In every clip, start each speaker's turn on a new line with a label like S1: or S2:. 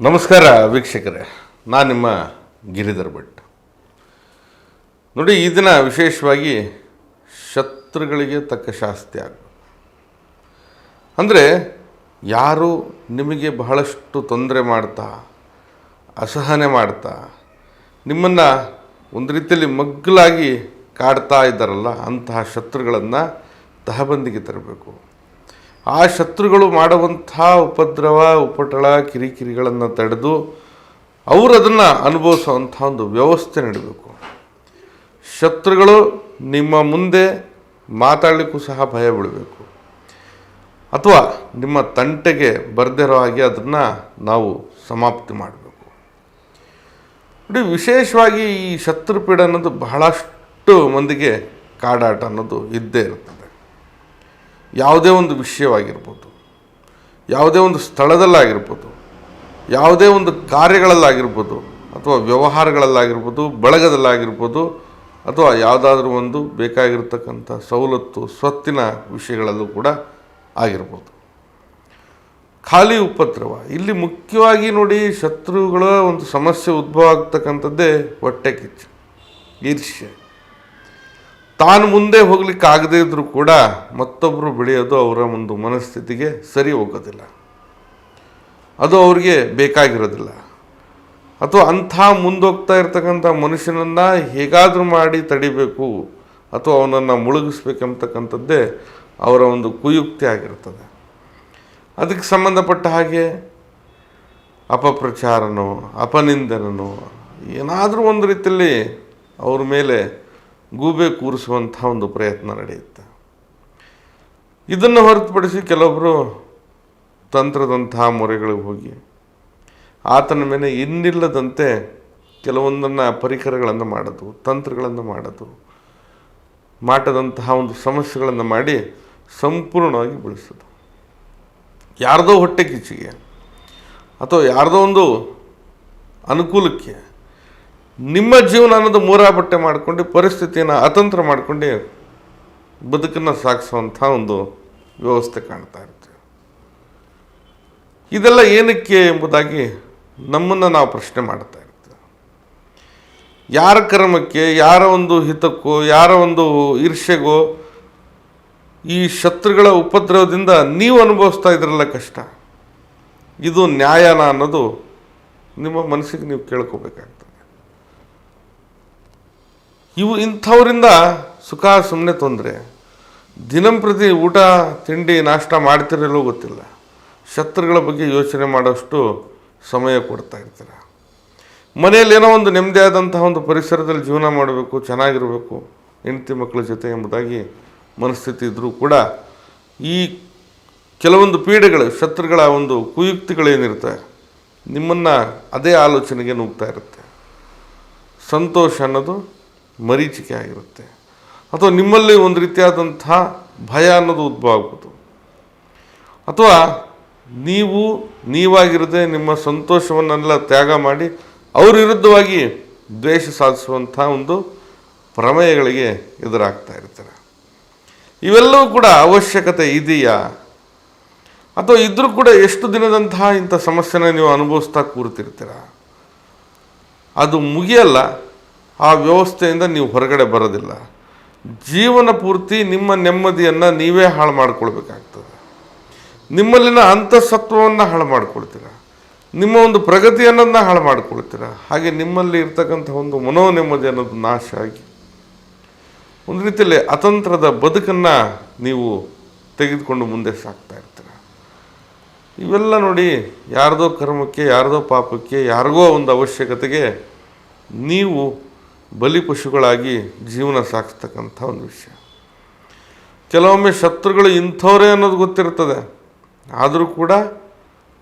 S1: ನಮಸ್ಕಾರ ವೀಕ್ಷಕರೇ ನಾನು ನಿಮ್ಮ ಗಿರಿಧರ್ ಭಟ್. ನೋಡಿ, ಈ ದಿನ ವಿಶೇಷವಾಗಿ ಶತ್ರುಗಳಿಗೆ ತಕ್ಕ ಶಾಸ್ತಿ ಆಗ. ಅಂದರೆ, ಯಾರು ನಿಮಗೆ ಬಹಳಷ್ಟು ತೊಂದರೆ ಮಾಡ್ತಾ, ಅಸಹನೆ ಮಾಡ್ತಾ, ನಿಮ್ಮನ್ನು ಒಂದು ರೀತಿಯಲ್ಲಿ ಮಗ್ಗಲಾಗಿ ಕಾಡ್ತಾ ಇದ್ದಾರಲ್ಲ ಅಂತಹ ಶತ್ರುಗಳನ್ನು ತಹಬಂದಿಗೆ ತರಬೇಕು. ಆ ಶತ್ರುಗಳು ಮಾಡುವಂಥ ಉಪದ್ರವ, ಉಪಟಳ, ಕಿರಿಕಿರಿಗಳನ್ನು ತಡೆದು ಅವರು ಅದನ್ನು ಅನುಭವಿಸುವಂಥ ಒಂದು ವ್ಯವಸ್ಥೆ ನೀಡಬೇಕು. ಶತ್ರುಗಳು ನಿಮ್ಮ ಮುಂದೆ ಮಾತಾಡಲಿಕ್ಕೂ ಸಹ ಭಯ ಬೀಳಬೇಕು. ಅಥವಾ ನಿಮ್ಮ ತಂಟೆಗೆ ಬರದಿರೋ ಹಾಗೆ ಅದನ್ನು ನಾವು ಸಮಾಪ್ತಿ ಮಾಡಬೇಕು. ನೋಡಿ, ವಿಶೇಷವಾಗಿ ಈ ಶತ್ರುಪೀಡ ಅನ್ನೋದು ಬಹಳಷ್ಟು ಮಂದಿಗೆ ಕಾಡಾಟ ಅನ್ನೋದು ಇದ್ದೇ ಇರ್ತದೆ ಯಾವುದೇ ಒಂದು ವಿಷಯವಾಗಿರ್ಬೋದು, ಯಾವುದೇ ಒಂದು ಸ್ಥಳದಲ್ಲಾಗಿರ್ಬೋದು, ಯಾವುದೇ ಒಂದು ಕಾರ್ಯಗಳಲ್ಲಾಗಿರ್ಬೋದು, ಅಥವಾ ವ್ಯವಹಾರಗಳಲ್ಲಾಗಿರ್ಬೋದು, ಬಳಗದಲ್ಲಾಗಿರ್ಬೋದು, ಅಥವಾ ಯಾವುದಾದ್ರೂ ಒಂದು ಬೇಕಾಗಿರ್ತಕ್ಕಂಥ ಸವಲತ್ತು, ಸ್ವತ್ತಿನ ವಿಷಯಗಳಲ್ಲೂ ಕೂಡ ಆಗಿರ್ಬೋದು. ಖಾಲಿ ಉಪದ್ರವ. ಇಲ್ಲಿ ಮುಖ್ಯವಾಗಿ ನೋಡಿ ಶತ್ರುಗಳ ಒಂದು ಸಮಸ್ಯೆ ಉದ್ಭವ ಆಗ್ತಕ್ಕಂಥದ್ದೇ ಹೊಟ್ಟೆ ಕಿಚ್ಚು, ಈರ್ಷ್ಯೆ. ತಾನು ಮುಂದೆ ಹೋಗ್ಲಿಕ್ಕೆ ಆಗದೇ ಇದ್ದರೂ ಕೂಡ ಮತ್ತೊಬ್ಬರು ಬೆಳೆಯೋದು ಅವರ ಒಂದು ಮನಸ್ಥಿತಿಗೆ ಸರಿ ಹೋಗೋದಿಲ್ಲ. ಅದು ಅವ್ರಿಗೆ ಬೇಕಾಗಿರೋದಿಲ್ಲ. ಅಥವಾ ಅಂಥ ಮುಂದೋಗ್ತಾ ಇರ್ತಕ್ಕಂಥ ಮನುಷ್ಯನನ್ನು ಹೇಗಾದರೂ ಮಾಡಿ ತಡಿಬೇಕು ಅಥವಾ ಅವನನ್ನು ಮುಳುಗಿಸ್ಬೇಕಂತಕ್ಕಂಥದ್ದೇ ಅವರ ಒಂದು ಕುಯುಕ್ತಿ ಆಗಿರ್ತದೆ. ಅದಕ್ಕೆ ಸಂಬಂಧಪಟ್ಟ ಹಾಗೆ ಅಪಪ್ರಚಾರನೋ ಅಪನಿಂದನೋ ಏನಾದರೂ ಒಂದು ರೀತಿಯಲ್ಲಿ ಅವ್ರ ಮೇಲೆ ಗೂಬೆ ಕೂರಿಸುವಂಥ ಒಂದು ಪ್ರಯತ್ನ ನಡೆಯುತ್ತೆ. ಇದನ್ನು ಹೊರತುಪಡಿಸಿ ಕೆಲವೊಬ್ಬರು ತಂತ್ರದಂತಹ ಮೊರೆಗಳಿಗೆ ಹೋಗಿ ಆತನ ಮೇಲೆ ಇನ್ನಿಲ್ಲದಂತೆ ಕೆಲವೊಂದನ್ನು ಪರಿಕರಗಳನ್ನು ಮಾಡೋದು, ತಂತ್ರಗಳನ್ನು ಮಾಡೋದು ಮಾಡದಂತಹ ಒಂದು ಸಮಸ್ಯೆಗಳನ್ನು ಮಾಡಿ ಸಂಪೂರ್ಣವಾಗಿ ಬೆಳೆಸೋದು. ಯಾರದೋ ಹೊಟ್ಟೆ ಕಿಚ್ಚಿಗೆ ಅಥವಾ ಯಾರದೋ ಒಂದು ಅನುಕೂಲಕ್ಕೆ ನಿಮ್ಮ ಜೀವನ ಅನ್ನೋದು ಮೂರಾ ಬಟ್ಟೆ ಮಾಡಿಕೊಂಡು ಪರಿಸ್ಥಿತಿಯನ್ನು ಅತಂತ್ರ ಮಾಡಿಕೊಂಡು ಬದುಕನ್ನು ಸಾಗಿಸುವಂಥ ಒಂದು ವ್ಯವಸ್ಥೆ ಕಾಣ್ತಾ ಇರ್ತೀವಿ ಇದೆಲ್ಲ ಏನಕ್ಕೆ ಎಂಬುದಾಗಿ ನಮ್ಮನ್ನು ನಾವು ಪ್ರಶ್ನೆ ಮಾಡ್ತಾ ಇರ್ತೀವಿ ಯಾರ ಕರ್ಮಕ್ಕೆ, ಯಾರ ಒಂದು ಹಿತಕ್ಕೋ, ಯಾರ ಒಂದು ಈರ್ಷೆಗೋ ಈ ಶತ್ರುಗಳ ಉಪದ್ರವದಿಂದ ನೀವು ಅನುಭವಿಸ್ತಾ ಇದ್ರಲ್ಲ ಕಷ್ಟ. ಇದು ನ್ಯಾಯನ ಅನ್ನೋದು ನಿಮ್ಮ ಮನಸ್ಸಿಗೆ ನೀವು ಕೇಳ್ಕೋಬೇಕಾಗ್ತದೆ. ಇವು ಇಂಥವರಿಂದ ಸುಖ ಸುಮ್ಮನೆ ತೊಂದರೆ. ದಿನಂಪ್ರತಿ ಊಟ, ತಿಂಡಿ, ನಾಷ್ಟ ಮಾಡ್ತಿರಲ್ಲೋ ಗೊತ್ತಿಲ್ಲ. ಶತ್ರುಗಳ ಬಗ್ಗೆ ಯೋಚನೆ ಮಾಡೋಷ್ಟು ಸಮಯ ಕೊಡ್ತಾ ಇರ್ತಾರೆ. ಮನೆಯಲ್ಲಿ ಏನೋ ಒಂದು ನೆಮ್ಮದಿಯಾದಂತಹ ಒಂದು ಪರಿಸರದಲ್ಲಿ ಜೀವನ ಮಾಡಬೇಕು, ಚೆನ್ನಾಗಿರಬೇಕು, ಹೆಂಡತಿ ಮಕ್ಕಳ ಜೊತೆ ಎಂಬುದಾಗಿ ಮನಸ್ಥಿತಿ ಇದ್ದರೂ ಕೂಡ ಈ ಕೆಲವೊಂದು ಪೀಡೆಗಳು, ಶತ್ರುಗಳ ಒಂದು ಕುಯುಕ್ತಿಗಳೇನಿರ್ತವೆ ನಿಮ್ಮನ್ನು ಅದೇ ಆಲೋಚನೆಗೆ ನುಗ್ತಾ ಇರುತ್ತೆ. ಸಂತೋಷ ಅನ್ನೋದು ಮರೀಚಿಕೆ ಆಗಿರುತ್ತೆ. ಅಥವಾ ನಿಮ್ಮಲ್ಲಿ ಒಂದು ರೀತಿಯಾದಂಥ ಭಯ ಅನ್ನೋದು ಉದ್ಭವ ಆಗ್ಬೋದು. ಅಥವಾ ನೀವು ನೀವಾಗಿರದೆ ನಿಮ್ಮ ಸಂತೋಷವನ್ನೆಲ್ಲ ತ್ಯಾಗ ಮಾಡಿ ಅವ್ರ ವಿರುದ್ಧವಾಗಿ ದ್ವೇಷ ಸಾಧಿಸುವಂಥ ಒಂದು ಪ್ರಮೇಯಗಳಿಗೆ ಎದುರಾಗ್ತಾ ಇರ್ತಾರೆ. ಇವೆಲ್ಲವೂ ಕೂಡ ಅವಶ್ಯಕತೆ ಇದೆಯಾ? ಅಥವಾ ಇದ್ರೂ ಕೂಡ ಎಷ್ಟು ದಿನದಂತಹ ಇಂಥ ಸಮಸ್ಯೆನ ನೀವು ಅನುಭವಿಸ್ತಾ ಕೂರ್ತಿರ್ತೀರ? ಅದು ಮುಗಿಯಲ್ಲ ಆ ವ್ಯವಸ್ಥೆಯಿಂದ ನೀವು ಹೊರಗಡೆ ಬರೋದಿಲ್ಲ. ಜೀವನ ಪೂರ್ತಿ ನಿಮ್ಮ ನೆಮ್ಮದಿಯನ್ನು ನೀವೇ ಹಾಳು ಮಾಡ್ಕೊಳ್ಬೇಕಾಗ್ತದೆ. ನಿಮ್ಮಲ್ಲಿನ ಅಂತಸತ್ವವನ್ನು ಹಾಳು ಮಾಡ್ಕೊಳ್ತೀರ? ನಿಮ್ಮ ಒಂದು ಪ್ರಗತಿ ಹಾಳು ಮಾಡ್ಕೊಳ್ತೀರ? ಹಾಗೆ ನಿಮ್ಮಲ್ಲಿ ಇರ್ತಕ್ಕಂಥ ಒಂದು ಮನೋ ನೆಮ್ಮದಿ ಅನ್ನೋದು ನಾಶ ಆಗಿ. ಒಂದು ರೀತಿಯಲ್ಲಿ ಅತಂತ್ರದ ಬದುಕನ್ನು ನೀವು ತೆಗೆದುಕೊಂಡು ಮುಂದೆ ಸಾಕ್ತಾ ಇರ್ತೀರ? ಇವೆಲ್ಲ ನೋಡಿ ಯಾರದೋ ಕರ್ಮಕ್ಕೆ, ಯಾರದೋ ಪಾಪಕ್ಕೆ, ಯಾರಿಗೋ ಒಂದು ಅವಶ್ಯಕತೆಗೆ ನೀವು ಬಲಿಪಶುಗಳಾಗಿ ಜೀವನ ಸಾಗಿಸ್ತಕ್ಕಂಥ ಒಂದು ವಿಷಯ. ಕೆಲವೊಮ್ಮೆ ಶತ್ರುಗಳು ಇಂಥವರೇ ಅನ್ನೋದು ಗೊತ್ತಿರ್ತದೆ ಆದರೂ ಕೂಡ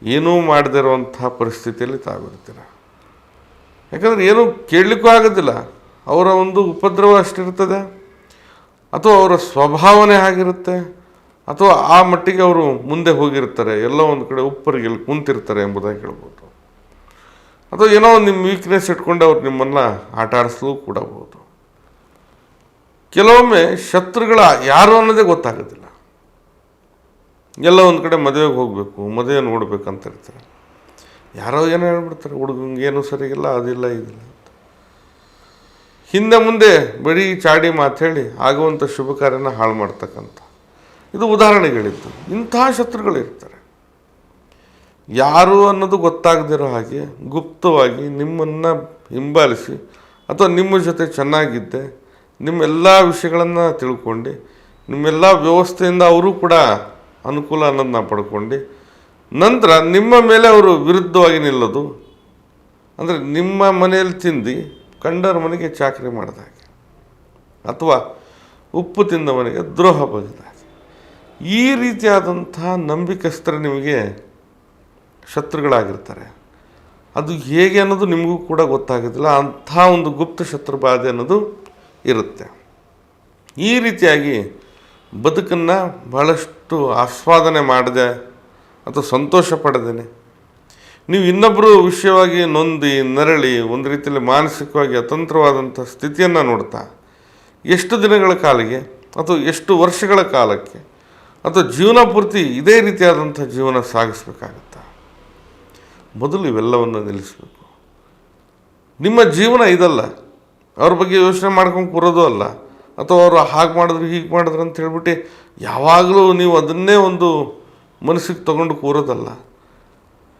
S1: ಏನೂ ಮಾಡದೇ ಇರುವಂಥ ಪರಿಸ್ಥಿತಿಯಲ್ಲಿ ತಾವಿರ್ತೀರ ಯಾಕಂದರೆ ಏನೂ ಕೇಳಲಿಕ್ಕೂ ಆಗೋದಿಲ್ಲ. ಅವರ ಒಂದು ಉಪದ್ರವ ಅಷ್ಟಿರ್ತದೆ ಅಥವಾ ಅವರ ಸ್ವಭಾವನೆ ಆಗಿರುತ್ತೆ. ಅಥವಾ ಆ ಮಟ್ಟಿಗೆ ಅವರು ಮುಂದೆ ಹೋಗಿರ್ತಾರೆ ಎಲ್ಲೋ ಒಂದು ಕಡೆ ಉಪ್ಪರಿಗೆ ಕುಂತಿರ್ತಾರೆ ಎಂಬುದಾಗಿ ಹೇಳ್ಬೋದು. ಅಥವಾ ಏನೋ ನಿಮ್ಮ ವೀಕ್ನೆಸ್ ಇಟ್ಕೊಂಡು ಅವ್ರು ನಿಮ್ಮನ್ನು ಆಟ ಆಡಿಸಲು ಕೂಡಬಹುದು ಕೆಲವೊಮ್ಮೆ ಶತ್ರುಗಳ ಯಾರು ಅನ್ನೋದೇ ಗೊತ್ತಾಗೋದಿಲ್ಲ. ಎಲ್ಲ ಒಂದು ಕಡೆ ಮದುವೆಗೆ ಹೋಗಬೇಕು, ಮದುವೆ ನೋಡ್ಬೇಕಂತ ಇರ್ತಾರೆ. ಯಾರೋ ಏನೋ ಹೇಳ್ಬಿಡ್ತಾರೆ, ಹುಡುಗಂಗೆ ಏನು ಸರಿಗಿಲ್ಲ ಅದಿಲ್ಲ ಇದಿಲ್ಲ ಅಂತ. ಹಿಂದೆ ಮುಂದೆ ಬರೀ ಚಾಡಿ ಮಾತು ಹೇಳಿ ಆಗುವಂಥ ಶುಭ ಕಾರ್ಯನ ಹಾಳು ಮಾಡ್ತಕ್ಕಂಥ. ಇದು ಉದಾಹರಣೆಗಳಿತ್ತು ಇಂತಹ ಶತ್ರುಗಳಿರ್ತಾರೆ ಯಾರು ಅನ್ನೋದು ಗೊತ್ತಾಗದಿರೋ ಹಾಗೆ ಗುಪ್ತವಾಗಿ ನಿಮ್ಮನ್ನು ಹಿಂಬಾಲಿಸಿ ಅಥವಾ ನಿಮ್ಮ ಜೊತೆ ಚೆನ್ನಾಗಿದ್ದೆ ನಿಮ್ಮೆಲ್ಲ ವಿಷಯಗಳನ್ನು ತಿಳ್ಕೊಂಡು, ನಿಮ್ಮೆಲ್ಲ ವ್ಯವಸ್ಥೆಯಿಂದ ಅವರು ಕೂಡ ಅನುಕೂಲ ಅನ್ನೋದನ್ನ ಪಡ್ಕೊಂಡು, ನಂತರ ನಿಮ್ಮ ಮೇಲೆ ಅವರು ವಿರುದ್ಧವಾಗಿ ನಿಲ್ಲೋದು. ಅಂದರೆ ನಿಮ್ಮ ಮನೆಯಲ್ಲಿ ತಿಂದು ಕಂಡರ ಮನೆಗೆ ಚಾಕರಿ ಮಾಡಿದ ಹಾಗೆ. ಅಥವಾ ಉಪ್ಪು ತಿಂದವನಿಗೆ ದ್ರೋಹ ಬಗೆದ ಈ ರೀತಿಯಾದಂತಹ ನಂಬಿಕಸ್ಥರು ನಿಮಗೆ ಶತ್ರುಗಳಾಗಿರ್ತಾರೆ. ಅದು ಹೇಗೆ ಅನ್ನೋದು ನಿಮಗೂ ಕೂಡ ಗೊತ್ತಾಗೋದಿಲ್ಲ. ಅಂಥ ಒಂದು ಗುಪ್ತ ಶತ್ರು ಬಾಧೆ ಅನ್ನೋದು ಇರುತ್ತೆ. ಈ ರೀತಿಯಾಗಿ ಬದುಕನ್ನು ಬಹಳಷ್ಟು ಆಸ್ವಾದನೆ ಮಾಡದೆ ಅಥವಾ ಸಂತೋಷ ಪಡೆದೇನೆ. ನೀವು ಇನ್ನೊಬ್ಬರು ವಿಷಯವಾಗಿ ನೊಂದಿ, ನರಳಿ, ಒಂದು ರೀತಿಯಲ್ಲಿ ಮಾನಸಿಕವಾಗಿ ಅತಂತ್ರವಾದಂಥ ಸ್ಥಿತಿಯನ್ನು ನೋಡ್ತಾ, ಎಷ್ಟು ದಿನಗಳ ಕಾಲಿಗೆ ಅಥವಾ ಎಷ್ಟು ವರ್ಷಗಳ ಕಾಲಕ್ಕೆ ಅಥವಾ ಜೀವನ ಪೂರ್ತಿ ಇದೇ ರೀತಿಯಾದಂಥ ಜೀವನ ಸಾಗಿಸ್ಬೇಕಾಗತ್ತಾ. ಮೊದಲು ಇವೆಲ್ಲವನ್ನು ನಿಲ್ಲಿಸಬೇಕು. ನಿಮ್ಮ ಜೀವನ ಇದಲ್ಲ. ಅವ್ರ ಬಗ್ಗೆ ಯೋಚನೆ ಮಾಡ್ಕೊಂಡು ಕೂರೋದು ಅಲ್ಲ. ಅಥವಾ ಅವರು ಹಾಗೆ ಮಾಡಿದ್ರು, ಹೀಗೆ ಮಾಡಿದ್ರು ಅಂತ ಹೇಳ್ಬಿಟ್ಟು ಯಾವಾಗಲೂ ನೀವು ಅದನ್ನೇ ಒಂದು ಮನಸ್ಸಿಗೆ ತಗೊಂಡು ಕೂರೋದಲ್ಲ.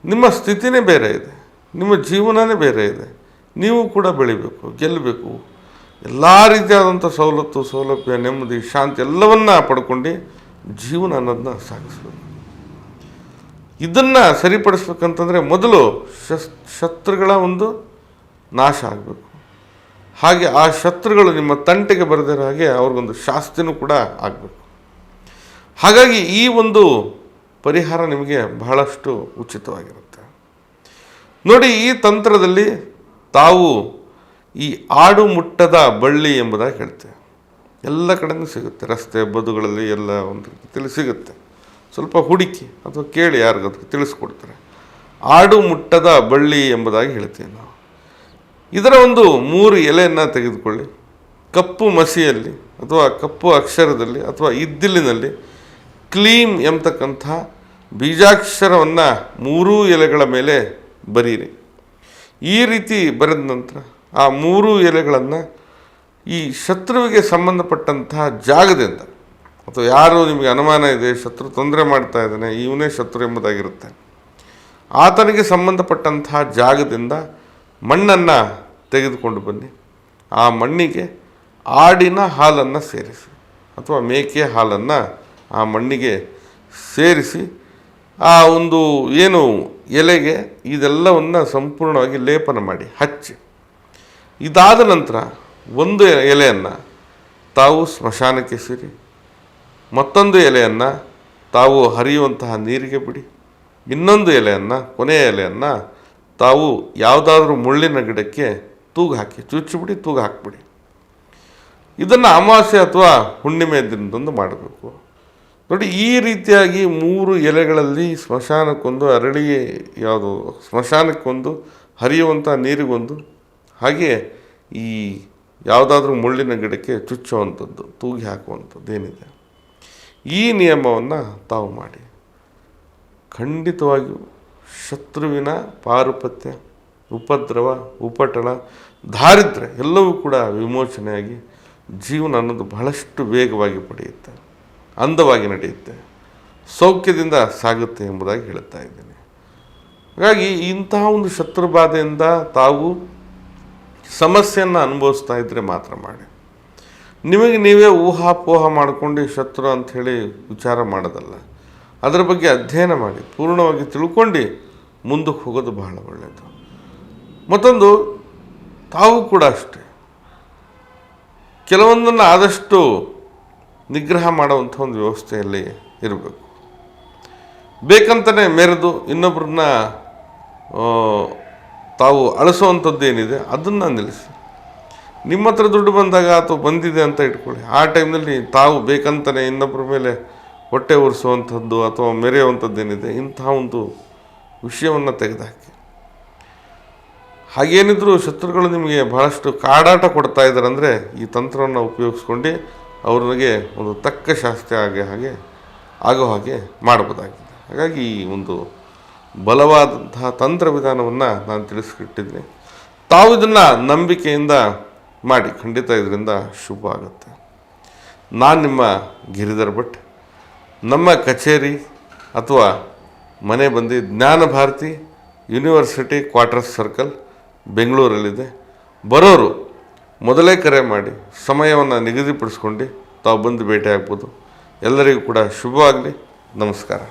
S1: ನಿಮ್ಮ ಸ್ಥಿತಿನೇ ಬೇರೆ ಇದೆ. ನಿಮ್ಮ ಜೀವನನೇ ಬೇರೆ ಇದೆ. ನೀವು ಕೂಡ ಬೆಳಿಬೇಕು, ಗೆಲ್ಲಬೇಕು. ಎಲ್ಲ ರೀತಿಯಾದಂಥ ಸವಲತ್ತು, ಸೌಲಭ್ಯ, ನೆಮ್ಮದಿ, ಶಾಂತಿ ಎಲ್ಲವನ್ನ ಪಡ್ಕೊಂಡು ಜೀವನ ಅನ್ನೋದನ್ನ ಸಾಗಿಸ್ಬೇಕು. ಇದನ್ನು ಸರಿಪಡಿಸ್ಬೇಕಂತಂದರೆ ಮೊದಲು ಶಸ್, ಶತ್ರುಗಳ ಒಂದು ನಾಶ ಆಗಬೇಕು. ಹಾಗೆ ಆ ಶತ್ರುಗಳು ನಿಮ್ಮ ತಂಟೆಗೆ ಬರೆದಿರೋ ಹಾಗೆ ಅವ್ರಿಗೊಂದು ಶಾಸ್ತಿನೂ ಕೂಡ ಆಗಬೇಕು. ಹಾಗಾಗಿ ಈ ಒಂದು ಪರಿಹಾರ ನಿಮಗೆ ಬಹಳಷ್ಟು ಉಚಿತವಾಗಿರುತ್ತೆ. ನೋಡಿ, ಈ ತಂತ್ರದಲ್ಲಿ ತಾವು ಈ ಆಡು ಮುಟ್ಟದ ಬಳ್ಳಿ ಎಂಬುದಾಗಿ ಹೇಳ್ತೇವೆ. ಎಲ್ಲ ಕಡೆಯೂ ಸಿಗುತ್ತೆ. ರಸ್ತೆ, ಬದುಗಳಲ್ಲಿ ಎಲ್ಲ ಒಂದು ರೀತಿಯಲ್ಲಿ ಸಿಗುತ್ತೆ. ಸ್ವಲ್ಪ ಹುಡುಕಿ ಅಥವಾ ಕೇಳಿ ಯಾರಿಗಾದ್ರೂ ತಿಳಿಸ್ಕೊಡ್ತಾರೆ. ಆಡು ಮುಟ್ಟದ ಬಳ್ಳಿ ಎಂಬುದಾಗಿ ಹೇಳ್ತೀವಿ ನಾವು. ಇದರ ಒಂದು ಮೂರು ಎಲೆಯನ್ನು ತೆಗೆದುಕೊಳ್ಳಿ. ಕಪ್ಪು ಮಸಿಯಲ್ಲಿ ಅಥವಾ ಕಪ್ಪು ಅಕ್ಷರದಲ್ಲಿ ಅಥವಾ ಇದ್ದಿಲಿನಲ್ಲಿ ಕ್ಲೀಮ್ ಎಂಬತಕ್ಕಂಥ ಬೀಜಾಕ್ಷರವನ್ನು ಮೂರೂ ಎಲೆಗಳ ಮೇಲೆ ಬರೀರಿ. ಈ ರೀತಿ ಬರೆದ ನಂತರ ಆ ಮೂರು ಎಲೆಗಳನ್ನು ಈ ಶತ್ರುವಿಗೆ ಸಂಬಂಧಪಟ್ಟಂತಹ ಜಾಗದಿಂದ ಅಥವಾ ಯಾರು ನಿಮಗೆ ಅನುಮಾನ ಇದೆ, ಶತ್ರು ತೊಂದರೆ ಮಾಡ್ತಾ ಇದ್ದಾನೆ, ಇವನೇ ಶತ್ರು ಎಂಬುದಾಗಿರುತ್ತೆ. ಆತನಿಗೆ ಸಂಬಂಧಪಟ್ಟಂತಹ ಜಾಗದಿಂದ ಮಣ್ಣನ್ನು ತೆಗೆದುಕೊಂಡು ಬನ್ನಿ. ಆ ಮಣ್ಣಿಗೆ ಆಡಿನ ಹಾಲನ್ನು ಸೇರಿಸಿ ಅಥವಾ ಮೇಕೆ ಹಾಲನ್ನು ಆ ಮಣ್ಣಿಗೆ ಸೇರಿಸಿ ಆ ಒಂದು ಏನು ಎಲೆಗೆ ಇದೆಲ್ಲವನ್ನು ಸಂಪೂರ್ಣವಾಗಿ ಲೇಪನ ಮಾಡಿ, ಹಚ್ಚಿ. ಇದಾದ ನಂತರ ಒಂದು ಎಲೆಯನ್ನು ತಾವು ಸ್ಮಶಾನಕ್ಕೆ ಸೇರಿ ಮತ್ತೊಂದು ಎಲೆಯನ್ನು ತಾವು ಹರಿಯುವಂತಹ ನೀರಿಗೆ ಬಿಡಿ. ಇನ್ನೊಂದು ಎಲೆಯನ್ನು, ಕೊನೆಯ ಎಲೆಯನ್ನು ತಾವು ಯಾವುದಾದ್ರೂ ಮುಳ್ಳಿನ ಗಿಡಕ್ಕೆ ತೂಗು ಹಾಕಿ ಚುಚ್ಚಿಬಿಡಿ ತೂಗು ಹಾಕಿಬಿಡಿ. ಇದನ್ನು ಅಮಾವಾಸ್ಯೆ ಅಥವಾ ಹುಣ್ಣಿಮೆ ದಿನದಂದು ಮಾಡಬೇಕು. ನೋಡಿ, ಈ ರೀತಿಯಾಗಿ ಮೂರು ಎಲೆಗಳಲ್ಲಿ ಸ್ಮಶಾನಕ್ಕೊಂದು ಅರಳಿ, ಯಾವುದು, ಸ್ಮಶಾನಕ್ಕೊಂದು ಹರಿಯುವಂಥ ನೀರಿಗೊಂದು, ಹಾಗೆ ಈ ಯಾವುದಾದ್ರೂ ಮುಳ್ಳಿನ ಗಿಡಕ್ಕೆ ಚುಚ್ಚುವಂಥದ್ದು ತೂಗಿ ಹಾಕುವಂಥದ್ದು ಏನಿದೆ? ಈ ನಿಯಮವನ್ನು ತಾವು ಮಾಡಿ. ಖಂಡಿತವಾಗಿಯೂ ಶತ್ರುವಿನ ಪಾರುಪತ್ಯ, ಉಪದ್ರವ, ಉಪಟಳ, ದಾರಿದ್ರ್ಯ ಎಲ್ಲವೂ ಕೂಡ ವಿಮೋಚನೆಯಾಗಿ ಜೀವನ ಅನ್ನೋದು ಬಹಳಷ್ಟು ವೇಗವಾಗಿ ಪಡೆಯುತ್ತೆ, ಅಂದವಾಗಿ ನಡೆಯುತ್ತೆ, ಸೌಖ್ಯದಿಂದ ಸಾಗುತ್ತೆ ಎಂಬುದಾಗಿ ಹೇಳುತ್ತಾ ಇದ್ದೇನೆ. ಹಾಗಾಗಿ ಇಂತಹ ಒಂದು ಶತ್ರು ಬಾಧೆಯಿಂದ ತಾವು ಸಮಸ್ಯೆಯನ್ನು ಅನುಭವಿಸ್ತಾ ಇದ್ದರೆ ಮಾತ್ರ ಮಾಡಿ. ನಿಮಗೆ ನೀವೇ ಊಹಾಪೋಹ ಮಾಡ್ಕೊಂಡು ಶತ್ರು ಅಂಥೇಳಿ ವಿಚಾರ ಮಾಡೋದಲ್ಲ. ಅದರ ಬಗ್ಗೆ ಅಧ್ಯಯನ ಮಾಡಿ, ಪೂರ್ಣವಾಗಿ ತಿಳ್ಕೊಂಡು ಮುಂದಕ್ಕೆ ಹೋಗೋದು ಬಹಳ ಒಳ್ಳೆಯದು. ಮತ್ತೊಂದು, ತಾವು ಕೂಡ ಅಷ್ಟೆ. ಕೆಲವೊಂದನ್ನು ಆದಷ್ಟು ನಿಗ್ರಹ ಮಾಡುವಂಥ ಒಂದು ವ್ಯವಸ್ಥೆಯಲ್ಲಿ ಇರಬೇಕು. ಬೇಕಂತಲೇ ಮೆರೆದು ಇನ್ನೊಬ್ಬರನ್ನ ತಾವು ಅಳಿಸುವಂಥದ್ದು ಏನಿದೆ ಅದನ್ನು ನಿಲ್ಲಿಸಿ. ನಿಮ್ಮ ಹತ್ರ ದುಡ್ಡು ಬಂದಾಗ ಅಥವಾ ಬಂದಿದೆ ಅಂತ ಇಟ್ಕೊಳ್ಳಿ. ಆ ಟೈಮ್ನಲ್ಲಿ ತಾವು ಬೇಕಂತಲೇ ಇನ್ನೊಬ್ಬರ ಮೇಲೆ ಹೊಟ್ಟೆ ಉರಿಸುವಂಥದ್ದು ಅಥವಾ ಮೆರೆಯುವಂಥದ್ದೇನಿದೆ ಇಂತಹ ಒಂದು ವಿಷಯವನ್ನು ತೆಗೆದುಹಾಕಿ ಹಾಗೇನಿದ್ರೂ ಶತ್ರುಗಳು ನಿಮಗೆ ಬಹಳಷ್ಟು ಕಾಡಾಟ ಕೊಡ್ತಾ ಇದ್ದಾರೆ ಅಂದರೆ ಈ ತಂತ್ರವನ್ನು ಉಪಯೋಗಿಸ್ಕೊಂಡು ಅವ್ರಿಗೆ ಒಂದು ತಕ್ಕ ಶಾಸ್ತ್ರ ಆಗಿ ಹಾಗೆ, ಆಗೋ ಹಾಗೆ ಮಾಡಬಹುದಾಗಿದೆ ಹಾಗಾಗಿ ಈ ಒಂದು ಬಲವಾದಂತಹ ತಂತ್ರ ವಿಧಾನವನ್ನು ನಾನು ತಿಳಿಸ್ಕೊಟ್ಟಿದ್ದೀನಿ. ತಾವು ಇದನ್ನು ನಂಬಿಕೆಯಿಂದ ಮಾಡಿ ಖಂಡಿತ ಇದರಿಂದ ಶುಭ ಆಗುತ್ತೆ. ನಾನು ನಿಮ್ಮ ಗಿರಿಧರ್ ಭಟ್. ನಮ್ಮ ಕಚೇರಿ ಅಥವಾ ಮನೆ ಬಂದು Jnana Bharathi university quarters circle ಬೆಂಗಳೂರಲ್ಲಿದೆ. ಬರೋರು ಮೊದಲೇ ಕರೆ ಮಾಡಿ ಸಮಯವನ್ನು ನಿಗದಿಪಡಿಸ್ಕೊಂಡು ತಾವು ಬಂದು ಭೇಟಿ ಆಗ್ಬೋದು. ಎಲ್ಲರಿಗೂ ಕೂಡ ಶುಭವಾಗಲಿ. ನಮಸ್ಕಾರ.